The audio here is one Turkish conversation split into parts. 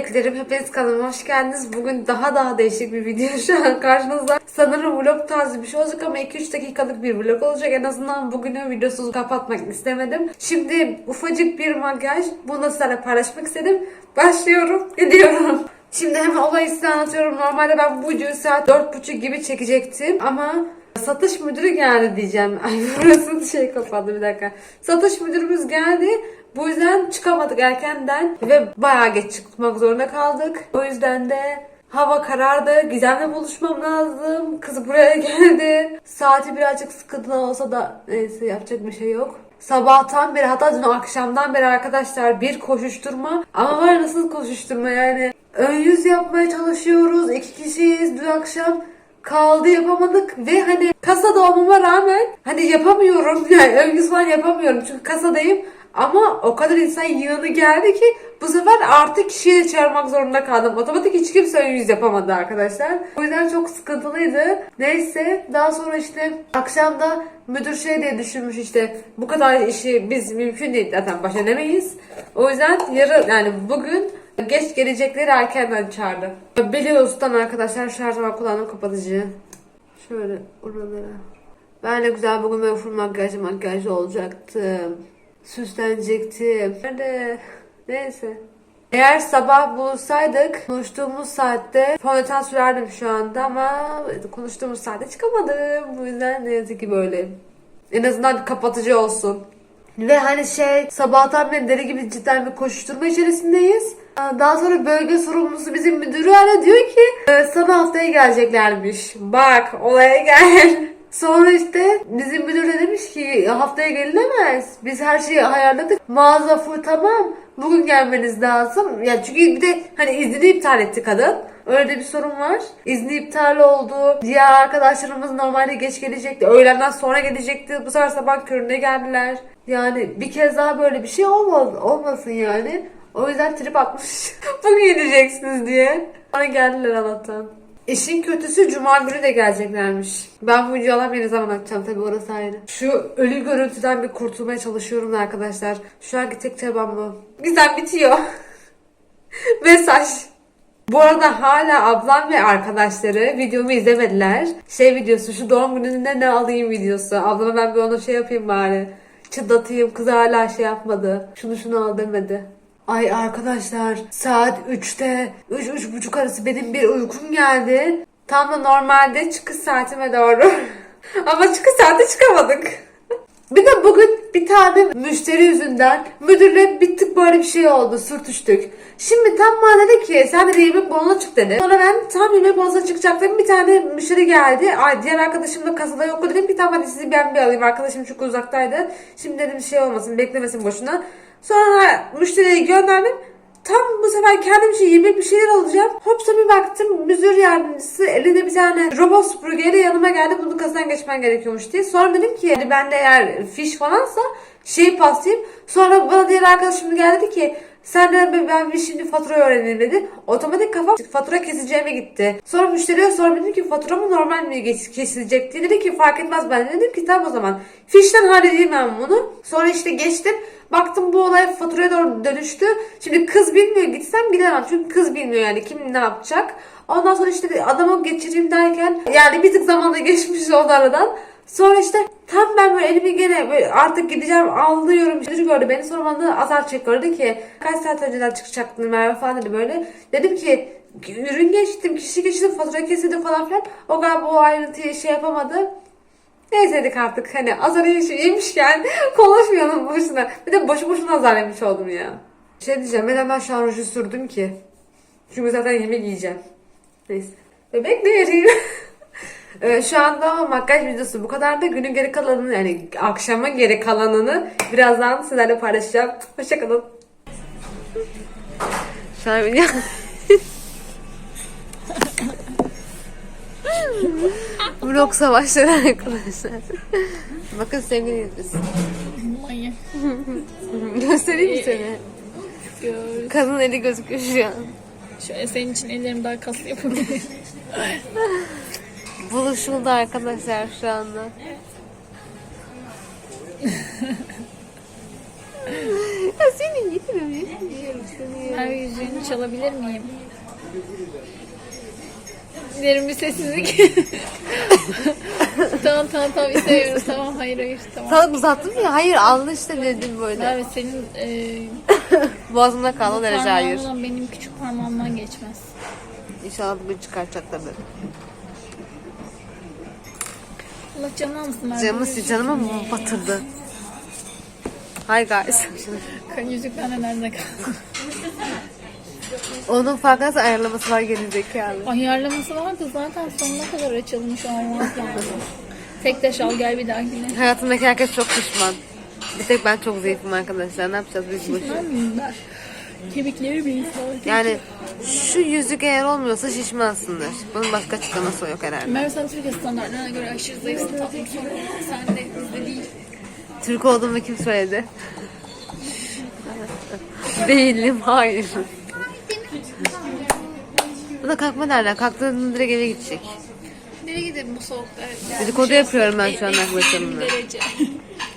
bebeklerim hepiniz kanalıma hoş geldiniz. Bugün daha daha değişik bir video şu an karşınızda. Sanırım vlog tarzı bir şey olacak ama 2-3 dakikalık bir vlog olacak. En azından bugünü videosuz kapatmak istemedim. Şimdi ufacık bir makyaj. Bunu sizlerle paylaşmak istedim. Başlıyorum. Gidiyorum. Şimdi hemen olayı size anlatıyorum. Normalde ben bu videoyu saat 4.30 gibi çekecektim ama Satış müdürü geldi diyeceğim. Ay burası şey kapandı bir dakika. Satış müdürümüz geldi. Bu yüzden çıkamadık erkenden ve bayağı geç çıkmak zorunda kaldık. O yüzden de hava karardı. Gizem'le buluşmam lazım. Kız buraya geldi. Saati birazcık sıkıntılı olsa da neyse yapacak bir şey yok. Sabahtan beri hatta dün akşamdan beri arkadaşlar bir koşuşturma. Ama var nasıl koşuşturma yani. Ön yüz yapmaya çalışıyoruz. İki kişiyiz dün akşam kaldı yapamadık ve hani kasada olmama rağmen hani yapamıyorum yani ön yüz falan yapamıyorum çünkü kasadayım ama o kadar insan yığını geldi ki bu sefer artı kişiyi de çağırmak zorunda kaldım. Otomatik hiç kimse ön yüz yapamadı arkadaşlar. O yüzden çok sıkıntılıydı. Neyse daha sonra işte akşamda müdür şey diye düşünmüş işte bu kadar işi biz mümkün değil zaten baş edemeyiz. O yüzden yarın yani bugün Geç gelecekleri erkenden çağırdı. Biliyorsunuz arkadaşlar şarj var kullanım kapatıcı. Şöyle oralara. Ben de güzel bugün böyle full makyaj makyaj olacaktım. Süslenecektim. Nerede? Neyse. Eğer sabah buluşsaydık konuştuğumuz saatte fondöten sürerdim şu anda ama konuştuğumuz saatte çıkamadım. Bu yüzden ne yazık ki böyle. En azından bir kapatıcı olsun. Ve hani şey sabahtan beri deli gibi cidden bir koşuşturma içerisindeyiz. Daha sonra bölge sorumlusu bizim müdürü ara diyor ki "E, sana haftaya geleceklermiş. Bak olaya gel. Sonra işte bizim müdür de demiş ki haftaya gelinemez. Biz her şeyi ayarladık. Mağaza full tamam. Bugün gelmeniz lazım. Ya çünkü bir de hani iznini iptal etti kadın. Öyle de bir sorun var. İzni iptal oldu. Diğer arkadaşlarımız normalde geç gelecekti. Öğlenden sonra gelecekti. Bu sefer sabah köründe geldiler. Yani bir kez daha böyle bir şey olmaz, olmasın yani. O yüzden trip atmış. Bugün gideceksiniz diye. Sonra geldiler Allah'tan. İşin kötüsü cuma günü de geleceklermiş. Ben bu videoları ne zaman atacağım tabii orası ayrı. Şu ölü görüntüden bir kurtulmaya çalışıyorum arkadaşlar. Şu anki tek çabam bu. Güzel bitiyor. Mesaj. Bu arada hala ablam ve arkadaşları videomu izlemediler. Şey videosu şu doğum gününde ne alayım videosu. Ablama ben bir ona şey yapayım bari. Çıtlatayım kız hala şey yapmadı. Şunu şunu al demedi. Ay arkadaşlar saat 3'te 3 üç, buçuk arası benim bir uykum geldi. Tam da normalde çıkış saatime doğru. Ama çıkış saate çıkamadık. Bir de bugün bir tane müşteri yüzünden müdürle bir tık böyle bir şey oldu sürtüştük. Şimdi tam bana dedi ki sen de yemek boluna çık dedi. Sonra ben tam yemek boluna çıkacaktım bir tane müşteri geldi. Ay diğer arkadaşım da kasada yoktu dedim bir tane hadi sizi ben bir alayım arkadaşım çok uzaktaydı. Şimdi dedim şey olmasın beklemesin boşuna. Sonra müşteriyi gönderdim. Tam bu sefer kendim için yemek bir şeyler alacağım. Hopsa bir baktım müdür yardımcısı elinde bir tane robot süpürgeyle yanıma geldi. Bunu kasadan geçmen gerekiyormuş diye. Sonra dedim ki hani bende eğer fiş falansa şey paslayayım. Sonra bana diğer arkadaşım geldi ki sen de ben şimdi fatura öğrenelim dedi. Otomatik kafa fatura keseceğime gitti. Sonra müşteriye sordum dedim ki fatura mı normal mi kesilecek diye. Dedi ki fark etmez ben de. dedim ki tamam o zaman. Fişten halledeyim ben bunu. Sonra işte geçtim. Baktım bu olay faturaya doğru dönüştü. Şimdi kız bilmiyor gitsem gidemem. Çünkü kız bilmiyor yani kim ne yapacak. Ondan sonra işte adamı geçireyim derken yani bir tık zamanda geçmiş oldu aradan. Sonra işte tam ben böyle elimi gene böyle artık gideceğim ağlıyorum. Çocuk gördü beni sonra bana azar çekiyor. Dedi ki kaç saat önceden çıkacaktın Merve falan dedi böyle. Dedim ki ürün geçtim, kişi geçtim, fatura kesildi falan filan. O galiba bu ayrıntıyı şey yapamadı. Neyse dedik artık hani azar yemiş- yemişken konuşmayalım boşuna. Bir de boşu boşuna azar yemiş oldum ya. Şey diyeceğim ben hemen şu an ruju sürdüm ki. Çünkü zaten yemek yiyeceğim. Neyse. Bebek ne yarayım? Ee, Şu anda makyaj videosu bu kadar da günün geri kalanını yani akşamın geri kalanını birazdan sizlerle paylaşacağım. Hoşçakalın. Şu an video... Vlog savaşları arkadaşlar. Bakın sevgili biz. Manyak. Göstereyim mi seni? Gör. Kadın eli gözüküyor şu an. Şöyle senin için ellerim daha kaslı yapabilirim. Buluşuldu arkadaşlar şu anda. Ya seni seni. Her yüzüğünü çalabilir miyim? Derin bir sessizlik. tamam tamam tamam istemiyoruz. Tamam hayır hayır tamam. Sana uzattım ya. Hayır aldı işte dedim böyle. Abi senin e, Boğazımda kaldı derece hayır. benim küçük parmağımdan geçmez. İnşallah bugün çıkartacaklar beni. Allah canına mısın? Ben Camı canıma mı batırdı? Hi guys. Kan yüzükler de nerede kaldı? Onun farkındaysa ayarlaması var geri zekalı. Ayarlaması vardı zaten sonuna kadar açılmış olmaz yani. Tek taş al gel bir dahakine. Hayatımdaki herkes çok pişman. Bir tek ben çok zayıfım arkadaşlar. Ne yapacağız biz bu işi? Ben miyim ben? Kemikleri bir insan. Yani şu yüzük eğer olmuyorsa şişmezsindir. Bunun başka açıklaması yok herhalde. Merve sen Türkiye standartlarına göre aşırı zayıfsın tatlım sorun. Sen de bizde değil. Türk olduğumu kim söyledi? Değilim, hayır. Bu da kalkma derler. Kalktığında direkt eve gidecek. Nereye gidelim bu soğukta? Yani Dedikodu yapıyorum ben şu an eksi arkadaşlarımla. 20 derece.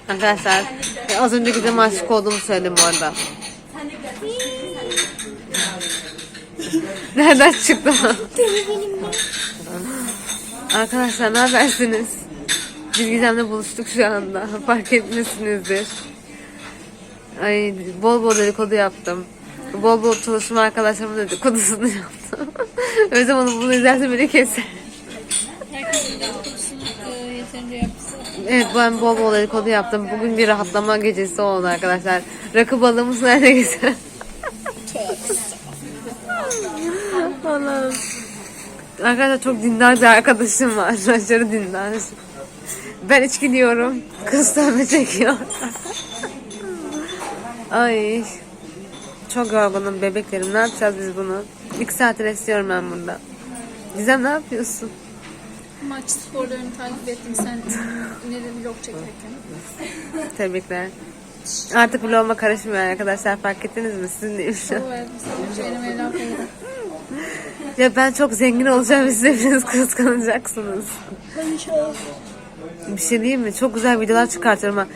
Arkadaşlar e, az önce gidem aşık olduğumu söyledim bu arada. Nereden çıktı? Arkadaşlar ne habersiniz? Biz Gizem'le buluştuk şu anda. Fark etmişsinizdir. Ay bol bol dedikodu yaptım. Bol bol çalışma arkadaşlarımın dedikodusunu yaptım. Özlem Hanım bunu izlerse beni keser. Evet ben bol bol dedikodu yaptım. Bugün bir rahatlama gecesi oldu arkadaşlar. Rakı balığımız nerede güzel. Allah'ım. Arkadaşlar çok dindar bir arkadaşım var. Aşırı dindar. Ben içki diyorum. Kız tövbe çekiyor. Ay. Çok yorgunum bebeklerim. Ne yapacağız biz bunu? İki saattir istiyorum ben burada. Gizem ne yapıyorsun? Maç sporlarını takip ettim sen ne de vlog çekerken. Tebrikler. Artık vloguma karışmıyor arkadaşlar fark ettiniz mi? Şu an. Benim evden koydum. Ya ben çok zengin olacağım ve siz hepiniz kıskanacaksınız. Bir şey diyeyim mi? Çok güzel videolar çıkartıyorum ha.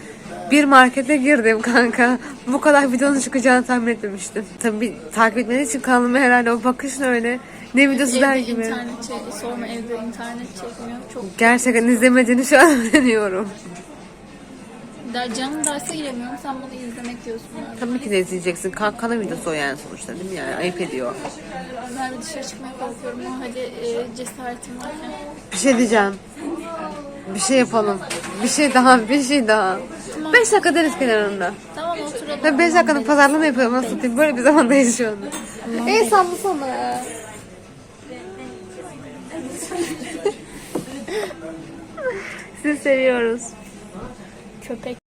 Bir markete girdim kanka. Bu kadar videonun çıkacağını tahmin etmemiştim. Tabii takip etmediği için kanalıma herhalde o bakışın öyle. Ne videosu der gibi. internet çek, sonra evde internet çekmiyor. Çok Gerçekten izlemediğini şu an öğreniyorum. Der, canım derse giremiyorum. Sen bunu izlemek diyorsun. Yani. Tabii ki de izleyeceksin. Kan kana videosu o yani sonuçta değil mi yani? Ayıp ediyor. Ben bir dışarı çıkmaya korkuyorum hadi e, cesaretim varken. Bir şey diyeceğim. Bir şey yapalım. Bir şey daha, bir şey daha. 5 dakika deniz kenarında. Tamam oturalım. Ben 5 dakikanın pazarlığını yapıyorum. Nasıl satayım? Böyle bir zamandayız şu anda. Ey sallasana. Sizi seviyoruz. Köpek.